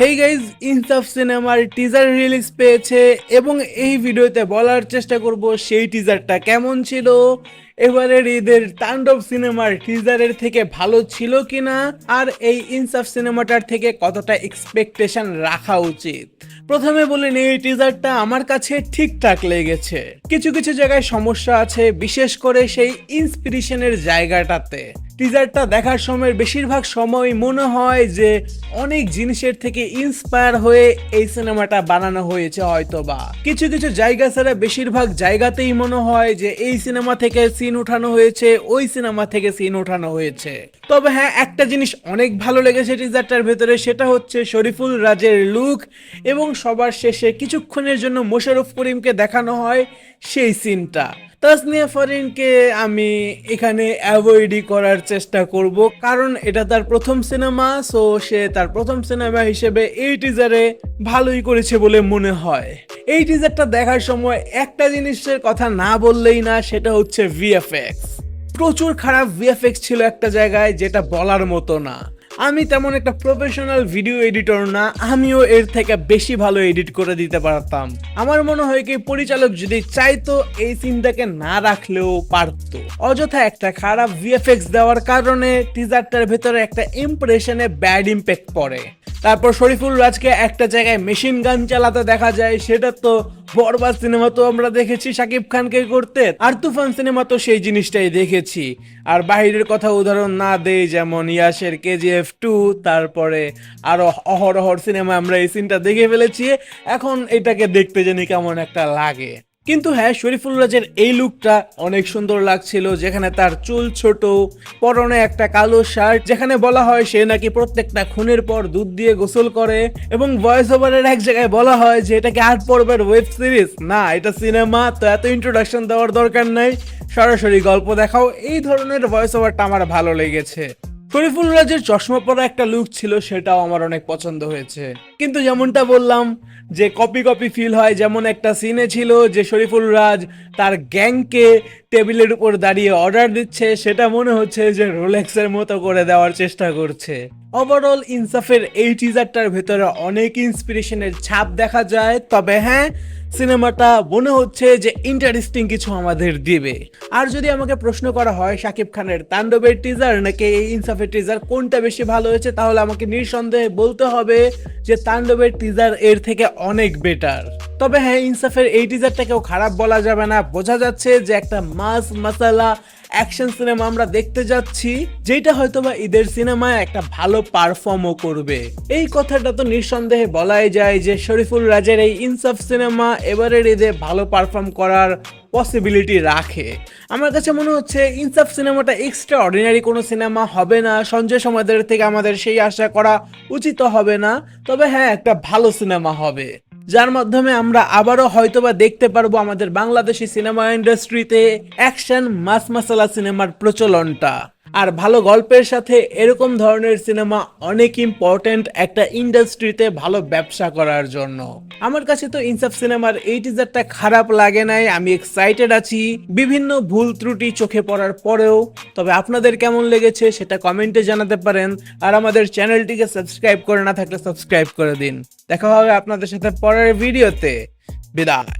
Hey guys ইনসাফ সিনেমার teaser release পেয়েছে এবং এই ভিডিওতে বলার চেষ্টা করব সেই টিজারটা কেমন ছিল? এবারের ঈদের তাণ্ডব সিনেমার টিজারের থেকে ভালো ছিল কিনা? আর এই ইনসাফ সিনেমাটার থেকে কতটা এক্সপেকটেশন রাখা উচিত? প্রথমে বলে নিই, এই টিজারটা আমার কাছে ঠিকঠাক লেগেছে। কিছু কিছু জায়গায় সমস্যা আছে, বিশেষ করে সেই ইন্সপিরেশনের জায়গাটাতে। টিজারটা দেখার সময় বেশিরভাগ সময় মনে হয় যে অনেক জিনিসের থেকে ইন্সপায়ার হয়ে এই সিনেমাটা বানানো হয়েছে হয়তোবা। কিছু কিছু জায়গা ছাড়া বেশিরভাগ জায়গাতেই মনে হয় যে এই সিনেমা থেকে সিন উঠানো হয়েছে, ওই সিনেমা থেকে সিন উঠানো হয়েছে। তবে হ্যাঁ একটা জিনিস অনেক ভালো লেগেছে টিজারটার ভেতরে, সেটা হচ্ছে শরীফুল রাজের লুক এবং সবার শেষে কিছুক্ষণের জন্য মোশাররফ করিমকে দেখানো হয় সেই সিনটা তাসনিয়া ফরিনকে আমি এখানে অ্যাভয়েডই করার চেষ্টা করব, কারণ এটা তার প্রথম সিনেমা, সো সে তার প্রথম সিনেমা হিসেবে এই টিজারে ভালোই করেছে বলে মনে হয়। এই টিজারটা দেখার সময় একটা জিনিসের কথা না বললেই না, সেটা হচ্ছে ভিএফএক্স। প্রচুর খারাপ ভিএফএক্স ছিল একটা জায়গায়, যেটা বলার মতো না। আমি তেমন একটা প্রফেশনাল ভিডিও এডিটর না, আমিও এর থেকে বেশি ভালো এডিট করে দিতে পারতাম। আমার মনে হয় কি পরিচালক যদি চাইতো, এই সিনটাকে না রাখলেও পারত। অযথা একটা খারাপ ভিএফএক্স দেওয়ার কারণে টিজারটার ভেতরে একটা ইমপ্রেশনে ব্যাড ইম্প্যাক্ট পড়ে। তারপর শরীফুল রাজকে একটা জায়গায় মেশিন গান চালাতে দেখা যায়, সেটা তো বরবাদ সিনেমা তো আমরা দেখেছি শাকিব খানকে করতে। আর তুফান সিনেমা তো সেই জিনিসটাই দেখেছি। আর বাহিরের কথা উদাহরণ না দেই, যেমন ইয়াসের কেজিএফ টু তারপরে আরও অহরহর সিনেমা আমরা এই সিনটা দেখে ফেলেছি। এখন এটাকে দেখতে জানি কেমন একটা লাগে। কিন্তু হ্যাঁ শরীফুল রাজের এই লুকটা অনেক সুন্দর লাগছিল, যেখানে তার চুল ছোট, পরনে একটা কালো শার্ট যেখানে বলা হয় সে নাকি প্রত্যেকটা খুনের পর দুধ দিয়ে গোসল করে, এবং ভয়েস ওভারের এক জায়গায় বলা হয় যে এটাকে আট পর্বের ওয়েব সিরিজ না, এটা সিনেমা তো এত ইন্ট্রোডাকশন দেওয়ার দরকার নাই। সরাসরি গল্প দেখাও, এই ধরনের ভয়েস ওভারটা আমার ভালো লেগেছে। শরীফুল রাজের চশমা পরা একটা লুক ছিল, সেটাও আমার অনেক পছন্দ হয়েছে। কিন্তু যেমনটা বললাম, যে কপি কপি ফিল হয়, যেমন একটা সিনে ছিল যে শরীফুল রাজ তার গ্যাংকে টেবিলের উপর দাঁড়িয়ে অর্ডার দিচ্ছে, সেটা মনে হচ্ছে যে রোলেক্সের মতো করে দেওয়ার চেষ্টা করছে। ওভারঅল ইনসাফের এই টিজারটার ভেতরে অনেক ইন্সপিরেশনের ছাপ দেখা যায়। তবে হ্যাঁ সিনেমাটা মনে হচ্ছে যে ইন্টারেস্টিং কিছু আমাদের দিবে। আর যদি আমাকে প্রশ্ন করা হয় শাকিব খানের তাণ্ডবের টিজার নাকি এই ইনসাফের টিজার কোনটা বেশি ভালো হয়েছে, তাহলে আমাকে নিঃসন্দেহে বলতে হবে যে তাণ্ডবের টিজার এর থেকে অনেক বেটার তবে হ্যাঁ ইনসাফের এই টিজারটাকেও খারাপ বলা যাবে না। বোঝা যাচ্ছে যে একটা মাস মাসালা অ্যাকশন সিনেমা আমরা দেখতে যাচ্ছি যেটা হয়তোবা ঈদের সিনেমায় একটা ভালো পারফর্মও করবে। এই কথাটা তো নিঃসন্দেহে বলাই যায় যে শরীফুল রাজের এই ইনসাফ সিনেমা এবারের ঈদে ভালো পারফর্ম করার পসিবিলিটি রাখে। আমার কাছে মনে হচ্ছে ইনসাফ সিনেমাটা এক্সট্রা অর্ডিনারি কোনো সিনেমা হবে না, সঞ্জয় সমাদের থেকে আমাদের সেই আশা করা উচিত হবে না, তবে হ্যাঁ একটা ভালো সিনেমা হবে। যার মাধ্যমে আমরা আবারও হয়তোবা দেখতে পারব আমাদের বাংলাদেশি সিনেমা ইন্ডাস্ট্রিতে অ্যাকশন মাস মাসালা সিনেমার প্রচলনটা। আর ভালো গল্পের সাথে এরকম ধরনের সিনেমা অনেক ইম্পর্ট্যান্ট একটা ইন্ডাস্ট্রিতে ভালো ব্যবসা করার জন্য। আমার কাছে তো ইনসাফ সিনেমার এই টিজারটা খারাপ লাগে নাই, আমি এক্সাইটেড আছি। বিভিন্ন ভুল ত্রুটি চোখে পড়ার পরেও, তবে আপনাদের কেমন লেগেছে সেটা কমেন্টে জানাতে পারেন। আর আমাদের চ্যানেলটিকে সাবস্ক্রাইব করে না থাকলে সাবস্ক্রাইব করে দিন। দেখা হবে আপনাদের সাথে পরের ভিডিওতে বিদায়।